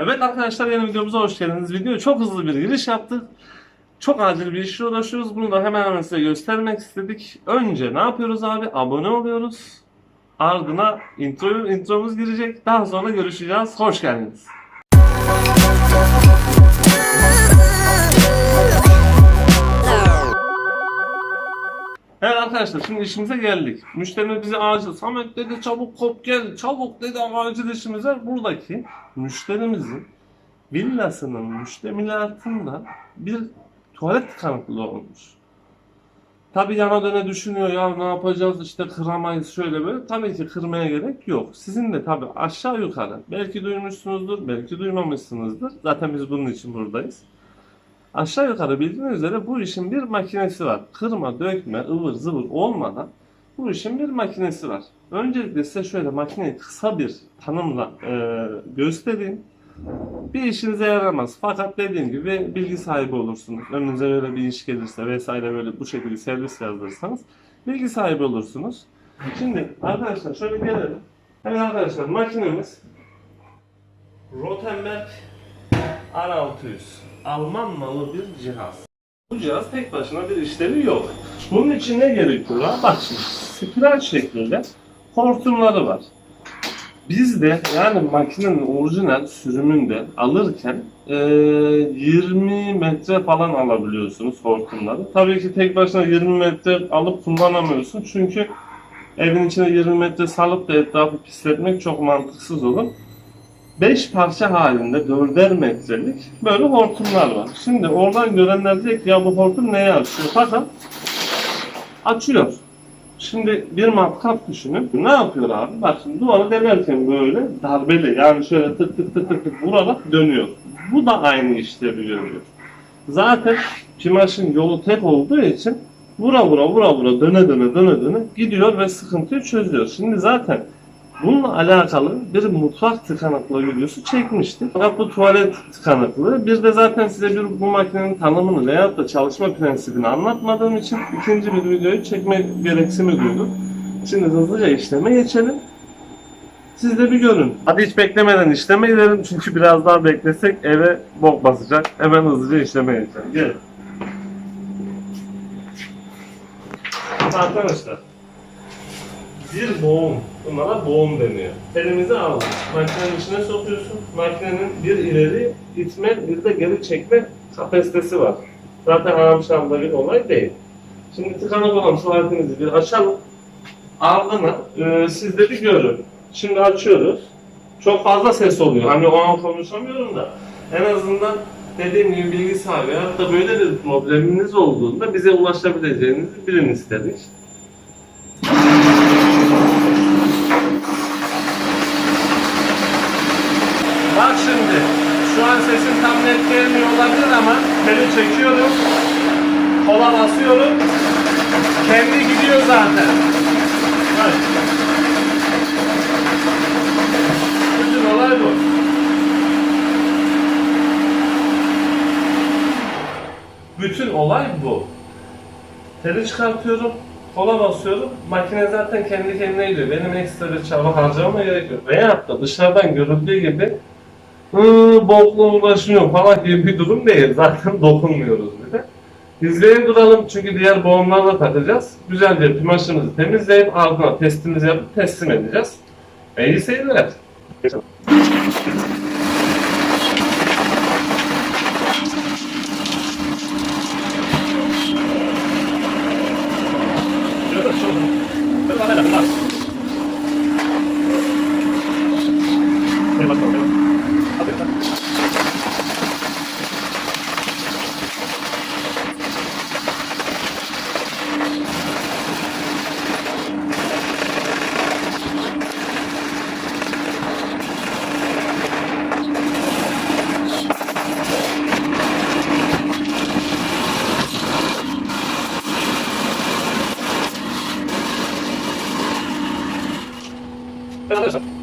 Evet arkadaşlar yeni videomuza hoş geldiniz. Videoya çok hızlı bir giriş yaptık. Çok acil bir işle uğraşıyoruz. Bunu da hemen hemen size göstermek istedik. Önce ne yapıyoruz abi? Abone oluyoruz. Ardına intro, intromuz girecek. Daha sonra görüşeceğiz. Hoş geldiniz. Evet arkadaşlar şimdi işimize geldik. Müşterimiz bize acil. Samet dedi çabuk kop gel. Çabuk dedi acil işimiz var. Buradaki müşterimizin villasının müştemilatında bir tuvalet tıkanıklığı olmuş. Tabi yana döne düşünüyor ya ne yapacağız işte kıramayız şöyle böyle. Tabii ki kırmaya gerek yok. Sizin de tabi aşağı yukarı belki duymuşsunuzdur belki duymamışsınızdır. Zaten biz bunun için buradayız. Aşağı yukarı bildiğiniz üzere bu işin bir makinesi var. Kırma, dökme, ıvır zıvır olmadan bu işin bir makinesi var. Öncelikle size şöyle makineyi kısa bir tanımla e, göstereyim. Bir işinize yaramaz. Fakat dediğim gibi bilgi sahibi olursunuz. Önünüze böyle bir iş gelirse vesaire böyle bu şekilde servis yazdırırsanız bilgi sahibi olursunuz. Şimdi arkadaşlar şöyle gelelim. Evet arkadaşlar makinemiz Rotenberg R600 Alman malı bir cihaz. Bu cihaz tek başına bir işlevi yok. Bunun için ne gerekiyor? Bak şimdi spiral şeklinde hortumları var. Bizde yani makinenin orijinal sürümünde alırken eee, 20 metre falan alabiliyorsunuz hortumları. Tabii ki tek başına 20 metre alıp kullanamıyorsun çünkü evin içine 20 metre salıp da etrafı pisletmek çok mantıksız olur. 5 parça halinde 4'er metrelik böyle hortumlar var. Şimdi oradan görenler diyecek ki, ya bu hortum neye açıyor? Fakat açıyor. Şimdi bir matkap düşünün. Ne yapıyor abi? Bak şimdi duvara delerken böyle darbeli yani şöyle tık tık tık tık tık vurarak dönüyor. Bu da aynı işlevi görüyor. Zaten pimaşın yolu tek olduğu için vura vura vura vura döne döne döne döne gidiyor ve sıkıntıyı çözüyor. Şimdi zaten Bununla alakalı bir mutfak tıkanıklığı videosu çekmiştik. Fakat bu tuvalet tıkanıklığı. Bir de zaten size bir bu makinenin tanımını veyahut da çalışma prensibini anlatmadığım için ikinci bir videoyu çekme gereksimi duydum. Şimdi hızlıca işleme geçelim. Siz de bir görün. Hadi hiç beklemeden işleme gidelim çünkü biraz daha beklesek eve bok basacak. Hemen hızlıca işleme geçelim. Gelin. Arkadaşlar bir boğum. Bunlara boğum deniyor. Elimizi aldın. Makinenin içine sokuyorsun. Makinenin bir ileri itme, bir de geri çekme kapasitesi var. Zaten aramşamda bir olay değil. Şimdi tıkanık olan tuvaletinizi bir açalım. Ardına e, siz de bir görün. Şimdi açıyoruz. Çok fazla ses oluyor. Hani o an konuşamıyorum da. En azından dediğim gibi bilgi sahibi hatta böyle bir probleminiz olduğunda bize ulaşabileceğinizi bilin istedik. Bak şimdi, şu an sesim tam net gelmiyor olabilir ama beni çekiyorum, kola basıyorum, kendi gidiyor zaten. Bak. Bütün olay bu. Bütün olay bu. Teli çıkartıyorum, kola basıyorum, makine zaten kendi kendine gidiyor. Benim ekstra bir çaba harcamama gerek yok. Veyahut da dışarıdan görüldüğü gibi Hı, bokla falan gibi bir durum değil. Zaten dokunmuyoruz bir de. İzleyin duralım çünkü diğer boğumlarla takacağız. Güzelce pimaşımızı temizleyip ardına testimizi yapıp teslim edeceğiz. İyi seyirler.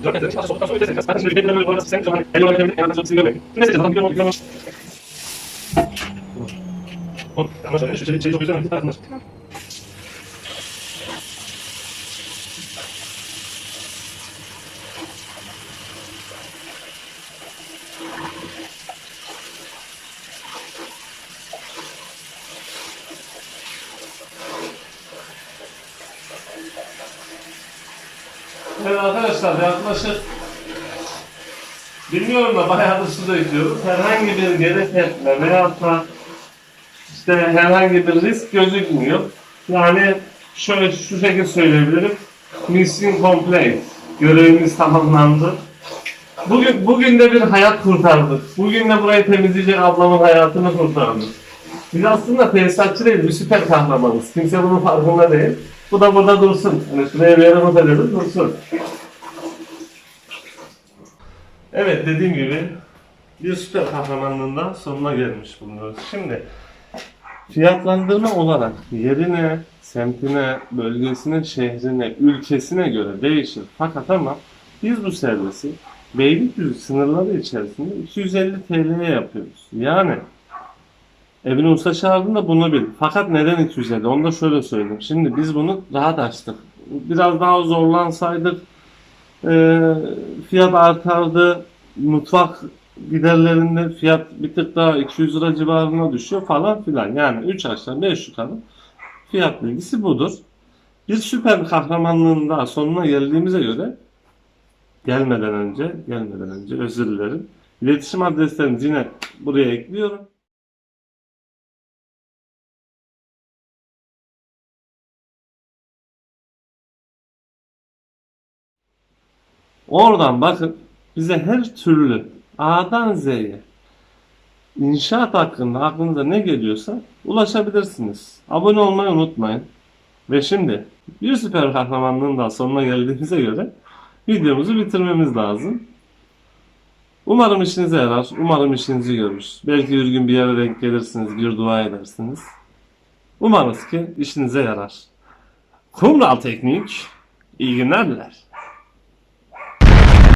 Dört dedi. Sokaktan sonra ötesi. Kardeşim bir birbirinden öyle sen zaman el olarak evlilik yanında sözü görmeyin. Ne seçeceğiz? Adam bir yol Oğlum, ama şöyle şey çok güzel. Tamam. Evet arkadaşlar yaklaşık bilmiyorum da bayağı da su döküyoruz. Herhangi bir gerek etme veyahut da işte herhangi bir risk gözükmüyor. Yani şöyle şu şekilde söyleyebilirim. Mission complete. Görevimiz tamamlandı. Bugün bugün de bir hayat kurtardık. Bugün de burayı temizleyecek ablamın hayatını kurtardık. Biz aslında tesisatçı değil, bir süper kahramanız. Kimse bunun farkında değil. Bu da burada dursun. Yani şuraya bir yere not dursun. Evet, dediğim gibi bir süper kahramanlığından sonuna gelmiş bulunuyoruz. Şimdi fiyatlandırma olarak yerine, semtine, bölgesine, şehrine, ülkesine göre değişir. Fakat ama biz bu servisi Beylikdüzü sınırları içerisinde 250 TL'ye yapıyoruz. Yani Evin usta çağırdığında bunu bil. Fakat neden 250? Onu da şöyle söyleyeyim. Şimdi biz bunu rahat açtık. Biraz daha zorlansaydık e, fiyat artardı. Mutfak giderlerinde fiyat bir tık daha 200 lira civarına düşüyor falan filan. Yani 3 aşağı 5 yukarı fiyat bilgisi budur. Bir süper kahramanlığın daha sonuna geldiğimize göre gelmeden önce gelmeden önce özür dilerim. İletişim adreslerinizi yine buraya ekliyorum. Oradan bakın bize her türlü A'dan Z'ye inşaat hakkında aklınıza ne geliyorsa ulaşabilirsiniz. Abone olmayı unutmayın. Ve şimdi bir süper kahramanlığın da sonuna geldiğimize göre videomuzu bitirmemiz lazım. Umarım işinize yarar. Umarım işinizi görür. Belki bir gün bir yere denk gelirsiniz, bir dua edersiniz. Umarız ki işinize yarar. Kumral Teknik iyi günler diler.